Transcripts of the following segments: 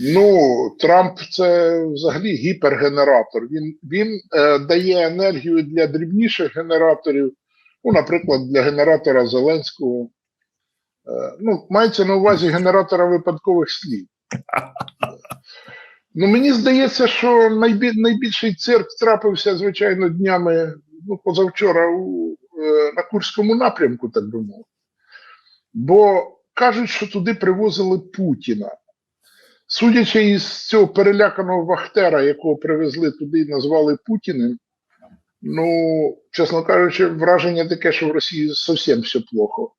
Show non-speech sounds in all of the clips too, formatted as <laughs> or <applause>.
Ну, Трамп це взагалі гіпергенератор. Він, він е, дає енергію для дрібніших генераторів, ну, наприклад, для генератора Зеленського. Е, ну, мається на увазі генератора випадкових слів. Ну, мені здається, що найбі, найбільший цирк трапився, звичайно, днями ну, позавчора у, е, на Курському напрямку, так би мовити. Бо кажуть, що туди привозили Путіна. Судячи із цього переляканого Вахтера, якого привезли туди і назвали Путіним, ну, чесно кажучи, враження таке, що в Росії зовсім все плохо.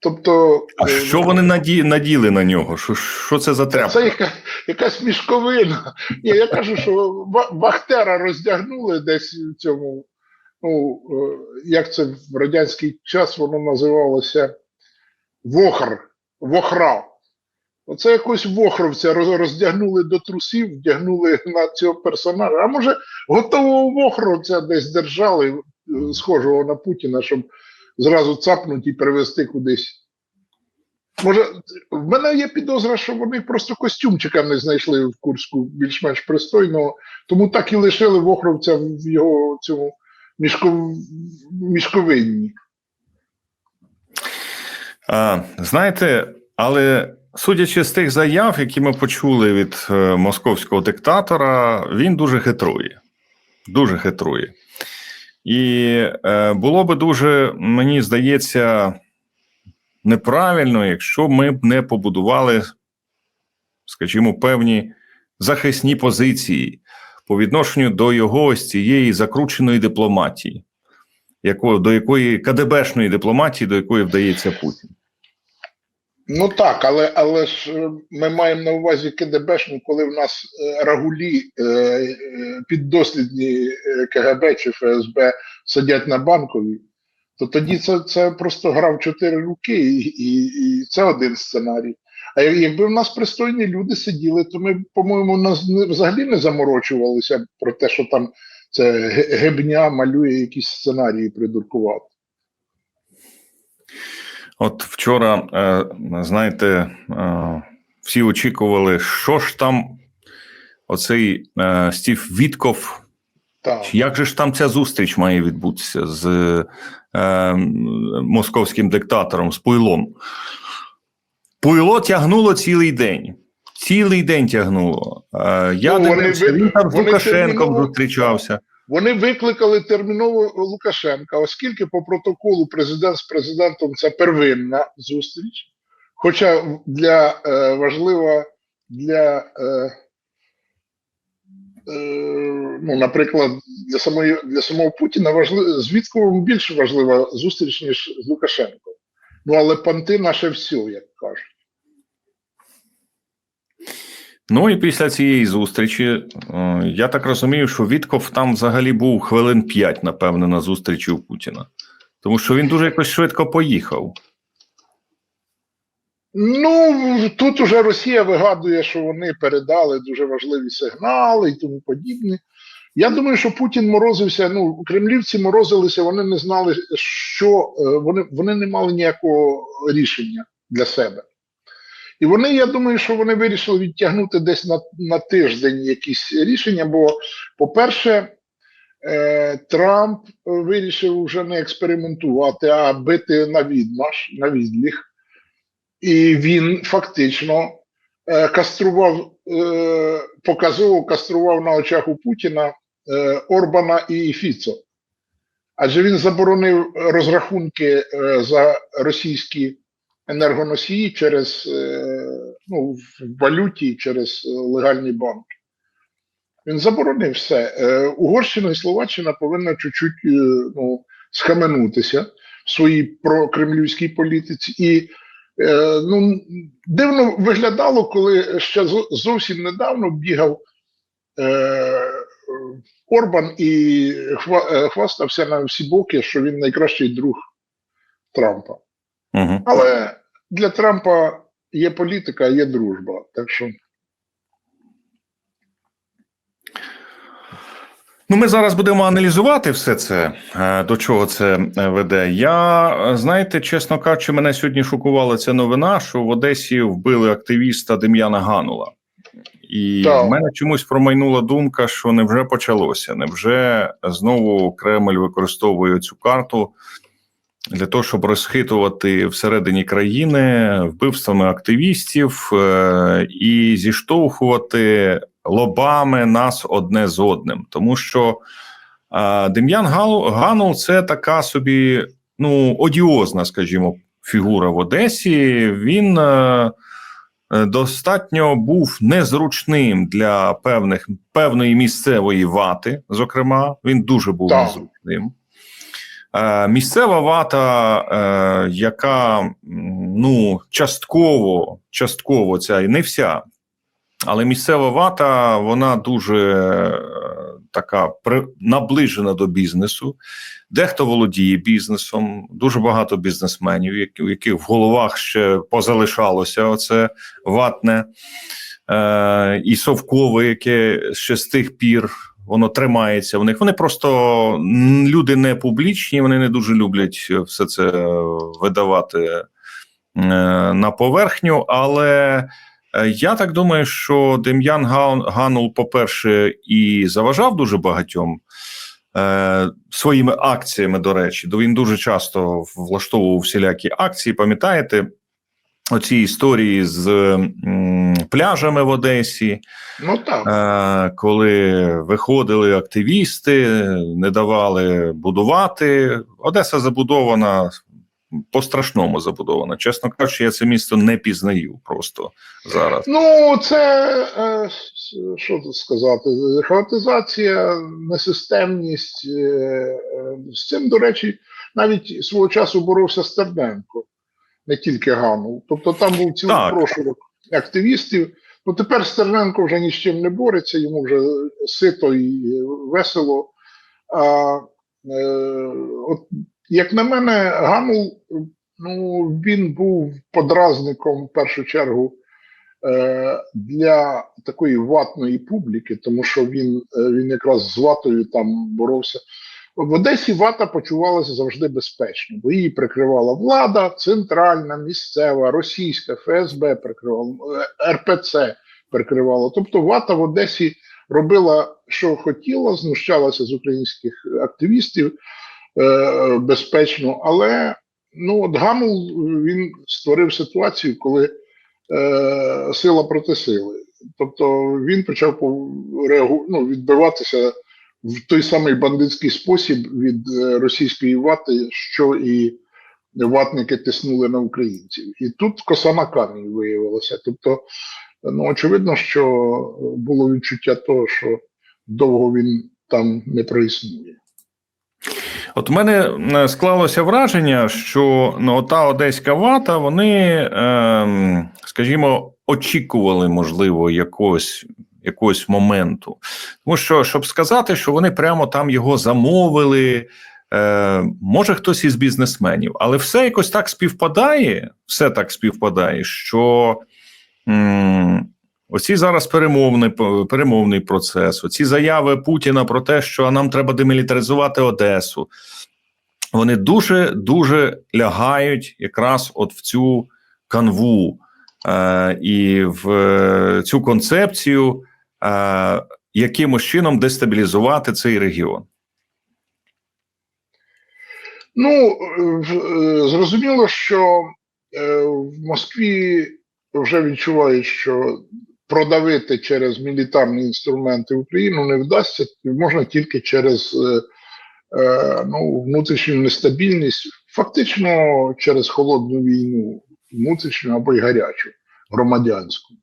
Тобто, А е, що вони наді... наділи на нього? Що, що це за тряпка? це яка, якась мішковина. Ні, я кажу, що Ва- Вахтера роздягнули десь в цьому. Ну, е, як це в радянський час воно називалося Вохр, Вохра. Оце якось вохровця роздягнули до трусів, вдягнули на цього персонажа. А може, готового вохровця десь держали, е, схожого на Путіна, щоб зразу цапнути і привезти кудись. Може, в мене є підозра, що вони просто костюмчика не знайшли в Курську більш-менш пристойного, тому так і лишили Вохровця в його цьому мішков... мішковинні. А, знаєте, але судячи з тих заяв, які ми почули від е, московського диктатора, він дуже хитрує. Дуже хитрує. І е, було би дуже, мені здається, неправильно, якщо ми б не побудували, скажімо, певні захисні позиції по відношенню до його ось цієї закрученої дипломатії, до якої КДБшної дипломатії, до якої вдається Путін. Ну так, але, але ж е, ми маємо на увазі КДБшну, коли в нас е, рагулі е, піддослідні КГБ чи ФСБ сидять на банковій, то тоді це, це просто гра в чотири руки, і, і, і це один сценарій. А якби в нас пристойні люди сиділи, то ми, по-моєму, нас взагалі не заморочувалися про те, що там це гебня малює якісь сценарії придуркувати. От вчора, е, знаєте, е, всі очікували, що ж там оцей е, Стів Вітков, Так. як же ж там ця зустріч має відбутися з е, московським диктатором, з Пуйлом. Пуйло тягнуло цілий день. Цілий день тягнуло. Е, я Ну, вони дивився, він там з Лукашенком зустрічався. Вони викликали терміново Лукашенка, оскільки по протоколу президент з президентом це первинна зустріч. Хоча для е, важлива для, е, е, ну, наприклад, для самої для самого Путіна важливо з Вітковим більш важлива зустріч, ніж з Лукашенком. Ну але понти наше все, як кажуть. Ну і після цієї зустрічі, е, я так розумію, що Вітков там взагалі був хвилин 5, напевно, на зустрічі у Путіна. Тому що він дуже якось швидко поїхав. Ну, тут уже Росія вигадує, що вони передали дуже важливі сигнали і тому подібне. Я думаю, що Путін морозився. Ну, кремлівці морозилися, вони не знали, що е, вони, вони не мали ніякого рішення для себе. І вони, я думаю, що вони вирішили відтягнути десь на, на тиждень якісь рішення. Бо, по-перше, е, Трамп вирішив вже не експериментувати, а бити на відмаш, на відліг. І він фактично е, кастрував, е, показово кастрував на очах у Путіна е, Орбана і Фіцо. Адже він заборонив розрахунки е, за російські енергоносії через е, ну, в валюті через е, легальні банки. Він заборонив все. Е, Угорщина і Словаччина повинна чуть-чуть ну, схаменутися в своїй прокремлівській політиці. І ну, дивно виглядало, коли ще зовсім недавно бігав Орбан і хва, хвастався на всі боки, що він найкращий друг Трампа. Угу. Але для Трампа є політика, є дружба. Так що Ну, ми зараз будемо аналізувати все це, е, до чого це е, веде. Я знаєте, чесно кажучи, мене сьогодні шокувала ця новина, що в Одесі вбили активіста Дем'яна Ганула. І Так. в мене чомусь промайнула думка, що невже почалося, невже знову Кремль використовує цю карту для того, щоб розхитувати всередині країни вбивствами активістів е, і зіштовхувати лобами нас одне з одним, тому що е, Дем'ян Ганул це така собі ну одіозна, скажімо, фігура в Одесі. Він е, достатньо був незручним для певних певної місцевої вати. Зокрема, він дуже був Так. незручним. Е, Місцева вата, е, яка ну частково, частково ця і не вся, але місцева вата, вона дуже е, така наближена до бізнесу. Дехто володіє бізнесом, дуже багато бізнесменів, у яких в головах ще позалишалося оце ватне е, і совкове, яке ще з тих пір воно тримається в них. Вони просто люди не публічні, вони не дуже люблять все це е, видавати е, на поверхню. Але е, я так думаю, що Дем'ян Ганул, по-перше, і заважав дуже багатьом. е, Своїми акціями, до речі, він дуже часто влаштовував всілякі акції. Пам'ятаєте оці історії з м, пляжами в Одесі, Ну так. Е, коли виходили активісти, не давали будувати. Одеса забудована по страшному забудована. Чесно кажучи, я це місто не пізнаю просто зараз. Ну, це е, що тут сказати? Хаотизація, несистемність. е, е, З цим, до речі, навіть свого часу боровся Стерненко, не тільки Ганул. Тобто там був цілий прошурок активістів. Ну тепер Стерненко вже ні з чим не бореться, йому вже сито і весело. А е, от, як на мене, Ганул, ну, він був подразником в першу чергу е, для такої ватної публіки, тому що він, е, він якраз з ватою там боровся. В Одесі вата почувалася завжди безпечно, бо її прикривала влада, центральна, місцева, російська, ФСБ прикривала, е, РПЦ прикривала. Тобто вата в Одесі робила, що хотіла, знущалася з українських активістів е, безпечно, але ну, от Гамул він створив ситуацію, коли е, сила проти сили. Тобто він почав ну, відбиватися в той самий бандитський спосіб від е, російської вати, що і ватники тиснули на українців. І тут коса на камінь виявилося. Тобто, ну, очевидно, що було відчуття того, що довго він там не проіснує. От у мене е, склалося враження, що ну, та одеська вата, вони, ем, скажімо, очікували, можливо, якогось, якогось моменту. Тому що, щоб сказати, що вони прямо там його замовили, е, може хтось із бізнесменів, але все якось так співпадає, все так співпадає, що. М- Оці зараз перемовний, перемовний процес, оці заяви Путіна про те, що нам треба демілітаризувати Одесу. Вони дуже дуже лягають якраз от в цю канву е, і в е, цю концепцію, е, якимось чином дестабілізувати цей регіон. Ну, е, зрозуміло, що е, в Москві вже відчувають, що продавити через мілітарні інструменти Україну не вдасться, можна тільки через е, ну, внутрішню нестабільність, фактично через холодну війну, внутрішню або й гарячу, громадянську.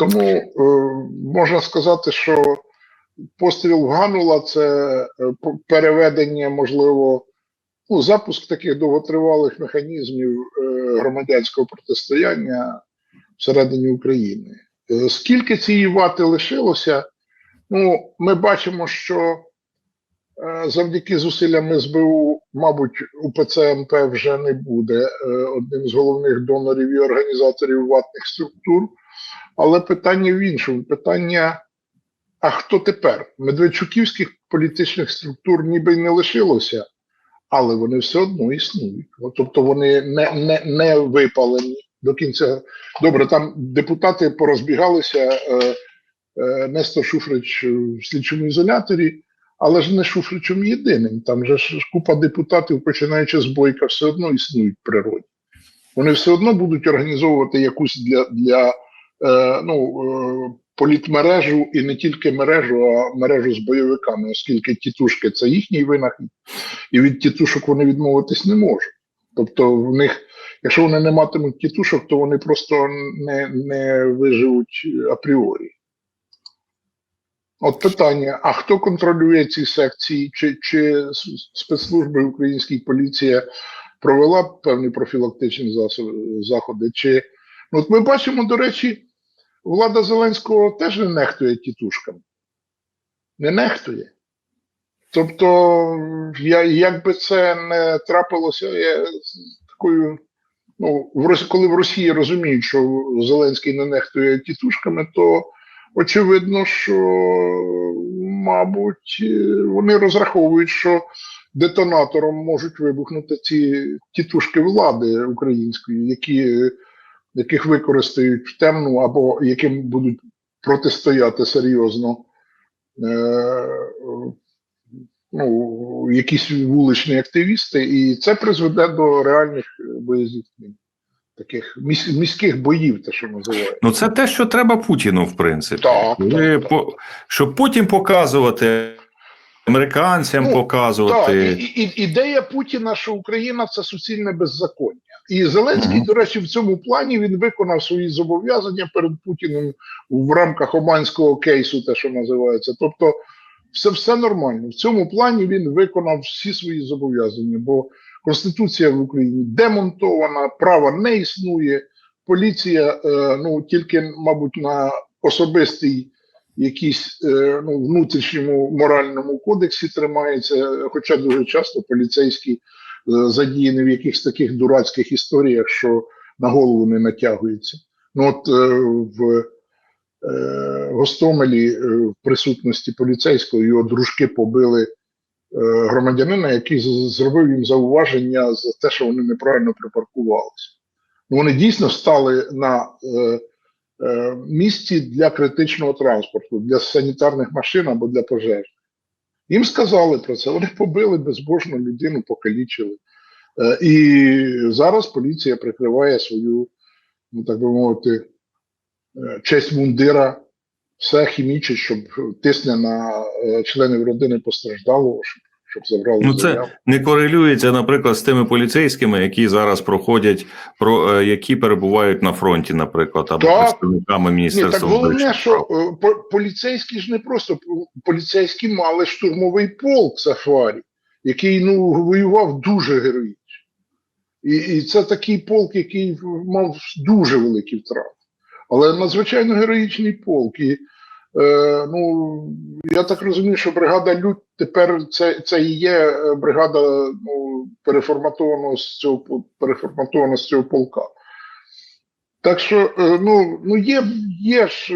Тому е, можна сказати, що постріл в Ганула це е, переведення, можливо, ну, запуск таких довготривалих механізмів е, громадянського протистояння всередині України. Е, Скільки цієї вати лишилося, ну, ми бачимо, що завдяки зусиллям СБУ, мабуть, УПЦ МП вже не буде одним з головних донорів і організаторів ватних структур. Але питання в іншому: питання а хто тепер? Медведчуківських політичних структур ніби й не лишилося, але вони все одно існують. Тобто вони не, не, не випалені до кінця. Добре, там депутати порозбігалися, е, е, Нестор Шуфрич в слідчому ізоляторі, але ж не Шуфричем єдиним. Там же ж купа депутатів, починаючи з бойка, все одно існують в природі. Вони все одно будуть організовувати якусь для, для ну, е, політмережу і не тільки мережу, а мережу з бойовиками, оскільки тітушки це їхній винахід, і від тітушок вони відмовитись не можуть. Тобто, в них, якщо вони не матимуть тітушок, то вони просто не, не виживуть апріорі. От питання: а хто контролює ці секції? Чи, чи спецслужби українській поліція провела певні профілактичні заходи? Чи ну, от ми бачимо, до речі, влада Зеленського теж не нехтує тітушками. Не нехтує. Тобто, я, як би це не трапилося, я такою. Ну, в коли в Росії розуміють, що Зеленський не нехтує тітушками, то очевидно, що, мабуть, е, вони розраховують, що детонатором можуть вибухнути ці тітушки влади української, які, яких використають в темну або яким будуть протистояти серйозно. Е, ну, якісь вуличні активісти, і це призведе до реальних боєзіткнень, таких міс- міських боїв, те, що називають. Ну, це те, що треба Путіну, в принципі. Так, Коли так, по, щоб потім показувати американцям, Ну, показувати. Так, і, і, ідея Путіна, що Україна це суцільне беззаконня. І Зеленський, до речі, в цьому плані він виконав свої зобов'язання перед Путіним в рамках Оманського кейсу, те, що називається. Тобто, все, все нормально. В цьому плані він виконав всі свої зобов'язання, бо Конституція в Україні демонтована, права не існує. Поліція е, ну тільки, мабуть, на особистий якійсь е, ну, внутрішньому моральному кодексі тримається, хоча дуже часто поліцейські задіяні в якихось таких дурацьких історіях, що на голову не натягується. Ну от е, в е, Гостомелі е, в присутності поліцейського його дружки побили е, громадянина, який зробив їм зауваження за те, що вони неправильно припаркувалися. Ну, Вони дійсно стали на е, е, місці для критичного транспорту, для санітарних машин або для пожеж. Їм сказали про це, вони побили безбожну людину, покалічили. Е, і зараз поліція прикриває свою, ну так би мовити, е, честь мундира, все хімічить, щоб тисне на е, членів родини постраждалого, щоб, щоб забрали Ну, це не корелюється, наприклад, з тими поліцейськими, які зараз проходять, про е, які перебувають на фронті, наприклад, або Так. представниками Ні, так головне, що е, по- поліцейські ж не просто поліцейські мали штурмовий полк Сафарі, який ну воював дуже героїчно. І, і це такий полк, який мав дуже великі втрати. Але надзвичайно героїчний полк. І, е, ну, я так розумію, що бригада Людь тепер це, це і є е, бригада ну, переформатована з цього переформатована з цього полка. Так що, е, ну, ну є, є ж,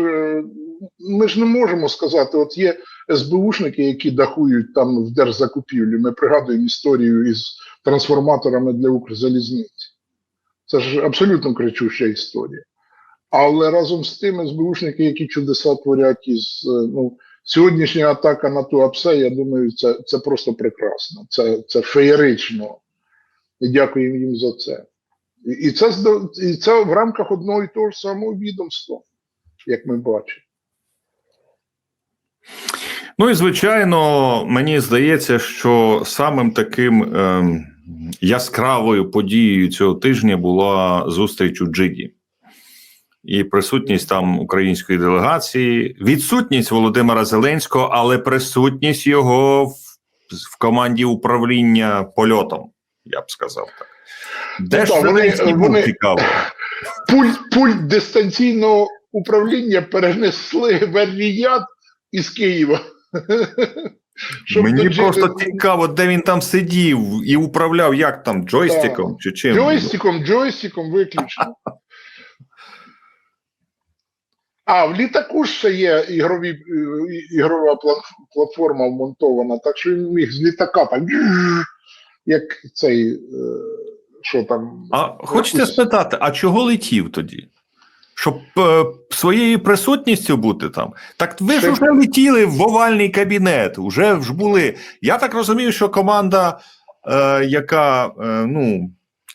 ми ж не можемо сказати, от є СБУшники, які дахують там в держзакупівлі. Ми пригадуємо історію із трансформаторами для Укрзалізниці. Це ж абсолютно кричуща історія. Але разом з тим СБУшники, які чудеса творять із е, ну, сьогоднішня атака на Туапсе, я думаю, це, це просто прекрасно. Це, це феєрично. І дякуємо їм за це. І, це, і це в рамках одного і того ж самого відомства, як ми бачимо. Ну і звичайно, мені здається, що самим таким ем, яскравою подією цього тижня була зустріч у Джиді. І присутність там української делегації, відсутність Володимира Зеленського, але присутність його в, в команді управління польотом, я б сказав так. Де Ну, ж так, вони- був вони- цікаво? Пульт, пульт дистанційного управління перенесли в Ер-Ріяд із Києва. <laughs> Щоб Мені тоді- просто цікаво, де він там сидів і управляв як там джойстиком чи чим. Джойстиком, джойстиком виключно. А, в літаку ж ще є ігрові, е, ігрова платформа вмонтована, так що він міг з літака так, як цей, е, що там. А хочете спитати, а чого летів тоді? Щоб е, своєю присутністю бути там. Так ви ж вже летіли в овальний кабінет, вже ж були. Я так розумію, що команда, е, яка, е, ну,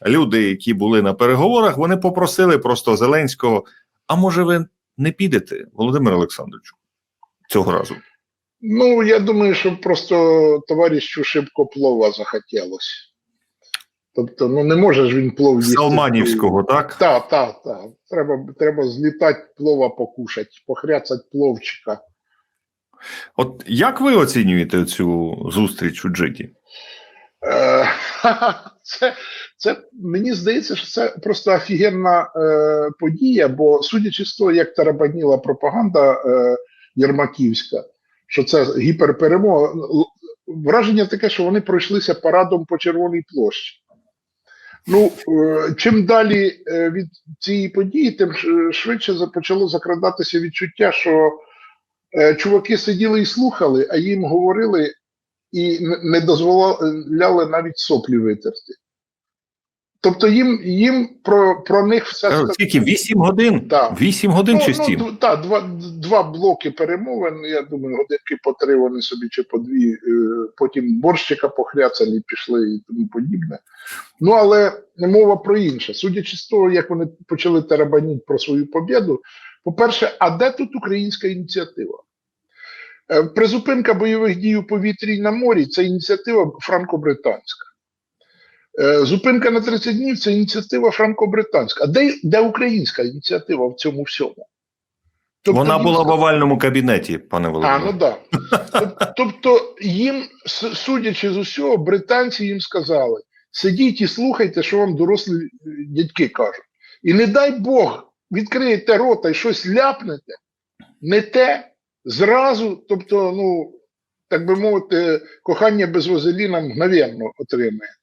люди, які були на переговорах, вони попросили просто Зеленського: а може, ви не підете, Володимир Олександрович, цього разу? Ну, я думаю, що просто товаришу шибко плова захотілося. Тобто, ну не може ж він плов їсти. Салманівського, так? Так, так, так. Треба, треба злітати плова покушати, похряцати пловчика. От як ви оцінюєте цю зустріч у Джиді? Е, <laughs> Це, це мені здається, що це просто офігенна е, подія, бо судячи з того, як тарабаніла пропаганда е, Єрмаківська, що це гіперперемога, враження таке, що вони пройшлися парадом по Червоній площі. Ну, е, чим далі е, від цієї події, тим швидше почало закрадатися відчуття, що е, чуваки сиділи і слухали, а їм говорили і не дозволяли навіть соплі витерти. Тобто їм, їм про, про них все Е, Скільки? Вісім годин? Так. Вісім годин Ну, чи ну, так, два, два блоки перемовин. Я думаю, годинки по три вони собі чи по дві, е, потім борщика похряцали, пішли і тому подібне. Ну, але мова про інше. Судячи з того, як вони почали тарабаніти про свою побіду, по-перше, а де тут українська ініціатива? Е, Призупинка бойових дій у повітрі і на морі це ініціатива франко-британська. Е, Зупинка на 30 днів це ініціатива франко-британська. А де, де українська ініціатива в цьому всьому? Тобто Вона була в овальному кабінеті, пане А, ну. Да. Тобто, їм, судячи з усього, британці їм сказали: сидіть і слухайте, що вам дорослі дядьки кажуть. І не дай Бог, відкриєте рота і щось ляпнете, не те зразу, тобто, ну, так би мовити, кохання без вазеліна мгновенно отримаєте.